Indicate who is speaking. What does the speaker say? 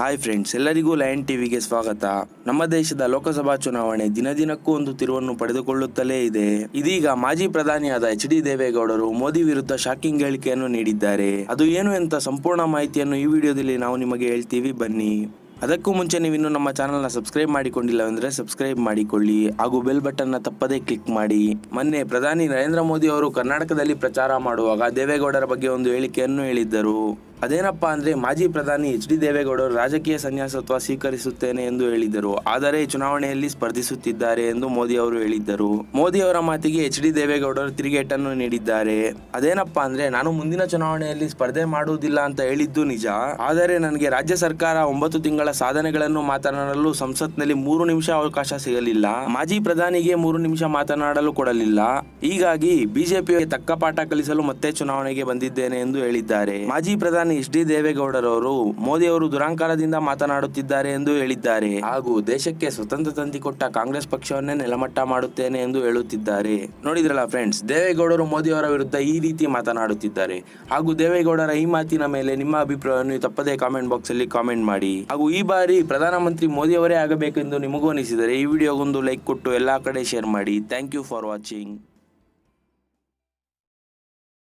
Speaker 1: Hi friends ಎಲ್ಲರಿಗೂ lion ಟಿವಿಗೆ ಸ್ವಾಗತ. ನಮ್ಮ ದೇಶದ ಲೋಕಸಭಾ ಚುನಾವಣೆ ದಿನ ದಿನಕ್ಕೂ ಒಂದು ತಿರುವನ್ನು ಪಡೆದುಕೊಳ್ಳುತ್ತಲೇ ಇದೆ. ಇದೀಗ ಮಾಜಿ ಪ್ರಧಾನಿಯಾದ ಎಚ್ ಡಿ ದೇವೇಗೌಡರು ಮೋದಿ ವಿರುದ್ಧ ಶಾಕಿಂಗ್ ಹೇಳಿಕೆಯನ್ನು ನೀಡಿದ್ದಾರೆ. ಅದು ಏನು ಅಂತ ಸಂಪೂರ್ಣ ಮಾಹಿತಿಯನ್ನು ಈ ವಿಡಿಯೋದಲ್ಲಿ ನಾವು ನಿಮಗೆ ಹೇಳ್ತೀವಿ, ಬನ್ನಿ. ಅದಕ್ಕೂ ಮುಂಚೆ ನೀವು ಇನ್ನೂ ನಮ್ಮ ಚಾನಲ್ನ ಸಬ್ಸ್ಕ್ರೈಬ್ ಮಾಡಿಕೊಂಡಿಲ್ಲ ಅಂದರೆ ಸಬ್ಸ್ಕ್ರೈಬ್ ಮಾಡಿಕೊಳ್ಳಿ. ಹಾಗೂ ಬೆಲ್ ಬಟನ್ನ ತಪ್ಪದೇ ಕ್ಲಿಕ್ ಮಾಡಿ. ಮೊನ್ನೆ ಪ್ರಧಾನಿ ನರೇಂದ್ರ ಮೋದಿ ಅವರು ಕರ್ನಾಟಕದಲ್ಲಿ ಪ್ರಚಾರ ಮಾಡುವಾಗ ದೇವೇಗೌಡರ ಬಗ್ಗೆ ಒಂದು ಹೇಳಿಕೆಯನ್ನು ಹೇಳಿದ್ದರು. ಅದೇನಪ್ಪಾ ಅಂದ್ರೆ ಮಾಜಿ ಪ್ರಧಾನಿ ಎಚ್ ಡಿ ದೇವೇಗೌಡರು ರಾಜಕೀಯ ಸನ್ಯಾಸತ್ವ ಸ್ವೀಕರಿಸುತ್ತೇನೆ ಎಂದು ಹೇಳಿದರು ಆದರೆ ಚುನಾವಣೆಯಲ್ಲಿ ಸ್ಪರ್ಧಿಸುತ್ತಿದ್ದಾರೆ ಎಂದು ಮೋದಿ ಅವರು ಹೇಳಿದ್ದರು. ಮೋದಿ ಅವರ ಮಾತಿಗೆ ಎಚ್ ಡಿ ದೇವೇಗೌಡರು ತಿರುಗೇಟನ್ನು ನೀಡಿದ್ದಾರೆ. ಅದೇನಪ್ಪ ಅಂದ್ರೆ ನಾನು ಮುಂದಿನ ಚುನಾವಣೆಯಲ್ಲಿ ಸ್ಪರ್ಧೆ ಮಾಡುವುದಿಲ್ಲ ಅಂತ ಹೇಳಿದ್ದು ನಿಜ. ಆದರೆ ನನಗೆ ರಾಜ್ಯ ಸರ್ಕಾರ ಒಂಬತ್ತು ತಿಂಗಳ ಸಾಧನೆಗಳನ್ನು ಮಾತನಾಡಲು ಸಂಸತ್ನಲ್ಲಿ ಮೂರು ನಿಮಿಷ ಅವಕಾಶ ಸಿಗಲಿಲ್ಲ. ಮಾಜಿ ಪ್ರಧಾನಿಗೆ ಮೂರು ನಿಮಿಷ ಮಾತನಾಡಲು ಕೊಡಲಿಲ್ಲ. ಹೀಗಾಗಿ ಬಿಜೆಪಿಗೆ ತಕ್ಕ ಪಾಠ ಕಲಿಸಲು ಮತ್ತೆ ಚುನಾವಣೆಗೆ ಬಂದಿದ್ದೇನೆ ಎಂದು ಹೇಳಿದ್ದಾರೆ. ಮಾಜಿ ಪ್ರಧಾನಿ ಎಚ್ ಡಿ ದೇವೇಗೌಡರವರು ಮೋದಿ ಅವರು ದುರಾಂಕಾರದಿಂದ ಮಾತನಾಡುತ್ತಿದ್ದಾರೆ ಎಂದು ಹೇಳಿದ್ದಾರೆ. ಹಾಗೂ ದೇಶಕ್ಕೆ ಸ್ವತಂತ್ರ ತಂದಿಕೊಟ್ಟ ಕಾಂಗ್ರೆಸ್ ಪಕ್ಷವನ್ನೇ ನೆಲಮಟ್ಟ ಮಾಡುತ್ತೇನೆ ಎಂದು ಹೇಳುತ್ತಿದ್ದಾರೆ. ನೋಡಿದ್ರಲ್ಲ ಫ್ರೆಂಡ್ಸ್, ದೇವೇಗೌಡರು ಮೋದಿ ಅವರ ವಿರುದ್ಧ ಈ ರೀತಿ ಮಾತನಾಡುತ್ತಿದ್ದಾರೆ. ಹಾಗೂ ದೇವೇಗೌಡರ ಈ ಮಾತಿನ ಮೇಲೆ ನಿಮ್ಮ ಅಭಿಪ್ರಾಯವನ್ನು ತಪ್ಪದೇ ಕಾಮೆಂಟ್ ಬಾಕ್ಸ್ ಅಲ್ಲಿ ಕಾಮೆಂಟ್ ಮಾಡಿ. ಹಾಗೂ ಈ ಬಾರಿ ಪ್ರಧಾನಮಂತ್ರಿ ಮೋದಿ ಅವರೇ ಆಗಬೇಕೆಂದು ನಿಮಗೂ ಅನಿಸಿದರೆ ಈ ವಿಡಿಯೋಗೊಂದು ಲೈಕ್ ಕೊಟ್ಟು ಎಲ್ಲಾ ಕಡೆ ಶೇರ್ ಮಾಡಿ. Thank you for watching.